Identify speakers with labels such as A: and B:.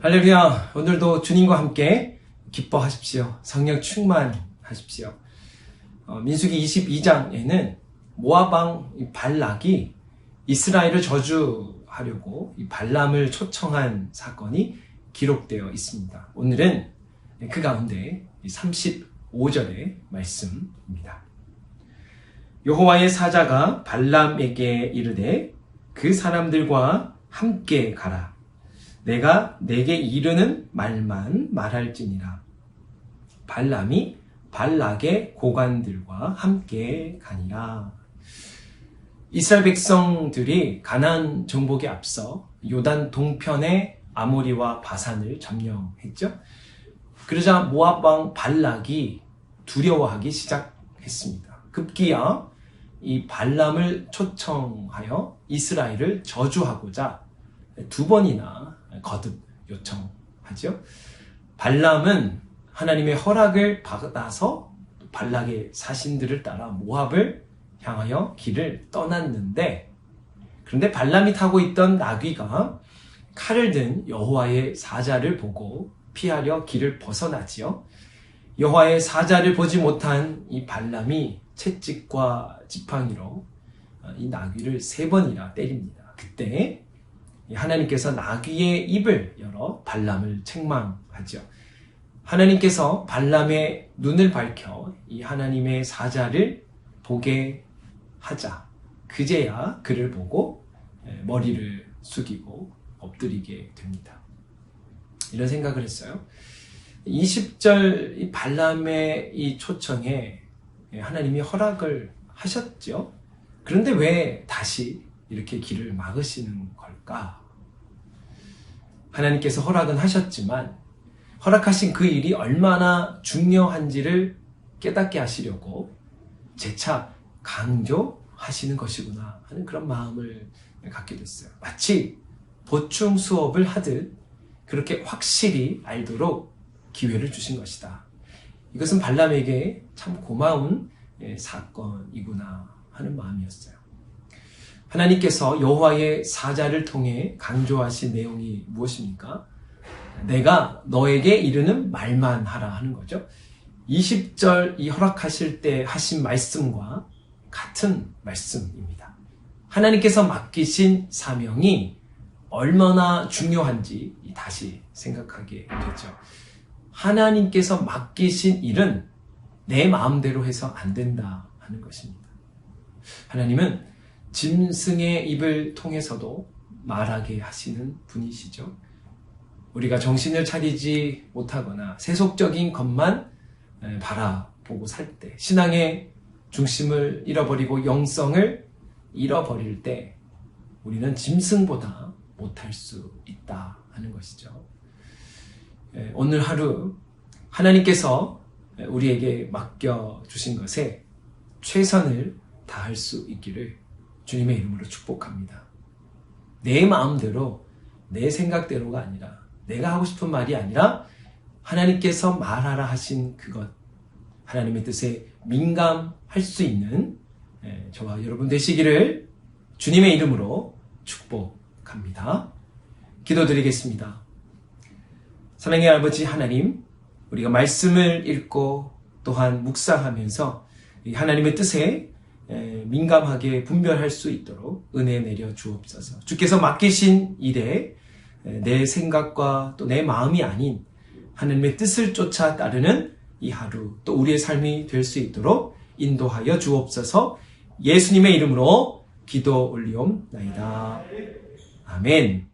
A: 할렐루야. 오늘도 주님과 함께 기뻐하십시오. 성령 충만하십시오. 어, 민수기 22장에는 모아방 이 발락이 이스라엘을 저주하려고 이 발람을 초청한 사건이 기록되어 있습니다. 오늘은 그 가운데 35절의 말씀입니다. 여호와의 사자가 발람에게 이르되 그 사람들과 함께 가라. 내가 내게 이르는 말만 말할지니라. 발람이 발락의 고관들과 함께 가니라. 이스라엘 백성들이 가나안 정복에 앞서 요단 동편의 아모리와 바산을 점령했죠. 그러자 모압 왕 발락이 두려워하기 시작했습니다. 급기야 이 발람을 초청하여 이스라엘을 저주하고자 두 번이나 거듭 요청하죠. 발람은 하나님의 허락을 받아서 발락의 사신들을 따라 모압을 향하여 길을 떠났는데 그런데 발람이 타고 있던 나귀가 칼을 든 여호와의 사자를 보고 피하려 길을 벗어나지요. 여호와의 사자를 보지 못한 이 발람이 채찍과 지팡이로 이 나귀를 세 번이나 때립니다. 그때 하나님께서 나귀의 입을 열어 발람을 책망하죠. 하나님께서 발람의 눈을 밝혀 이 하나님의 사자를 보게 하자. 그제야 그를 보고 머리를 숙이고 엎드리게 됩니다. 이런 생각을 했어요. 20절 이 발람의 이 초청에 하나님이 허락을 하셨죠. 그런데 왜 다시 이렇게 길을 막으시는 걸까? 하나님께서 허락은 하셨지만 허락하신 그 일이 얼마나 중요한지를 깨닫게 하시려고 재차 강조하시는 것이구나 하는 그런 마음을 갖게 됐어요. 마치 보충 수업을 하듯 그렇게 확실히 알도록 기회를 주신 것이다. 이것은 발람에게 참 고마운 사건이구나 하는 마음이었어요. 하나님께서 여호와의 사자를 통해 강조하신 내용이 무엇입니까? 내가 너에게 이르는 말만 하라 하는 거죠. 20절 이 허락하실 때 하신 말씀과 같은 말씀입니다. 하나님께서 맡기신 사명이 얼마나 중요한지 다시 생각하게 되죠. 하나님께서 맡기신 일은 내 마음대로 해서 안 된다 하는 것입니다. 하나님은 짐승의 입을 통해서도 말하게 하시는 분이시죠. 우리가 정신을 차리지 못하거나 세속적인 것만 바라보고 살 때, 신앙의 중심을 잃어버리고 영성을 잃어버릴 때, 우리는 짐승보다 못할 수 있다 하는 것이죠. 오늘 하루 하나님께서 우리에게 맡겨주신 것에 최선을 다할 수 있기를 주님의 이름으로 축복합니다. 내 마음대로, 내 생각대로가 아니라, 내가 하고 싶은 말이 아니라, 하나님께서 말하라 하신 그것, 하나님의 뜻에 민감할 수 있는 저와 여러분 되시기를 주님의 이름으로 축복합니다. 기도드리겠습니다. 사랑의 아버지 하나님, 우리가 말씀을 읽고 또한 묵상하면서 하나님의 뜻에 민감하게 분별할 수 있도록 은혜 내려 주옵소서. 주께서 맡기신 일에 내 생각과 또 내 마음이 아닌 하나님의 뜻을 쫓아 따르는 이 하루 또 우리의 삶이 될 수 있도록 인도하여 주옵소서. 예수님의 이름으로 기도 올리옵나이다. 아멘.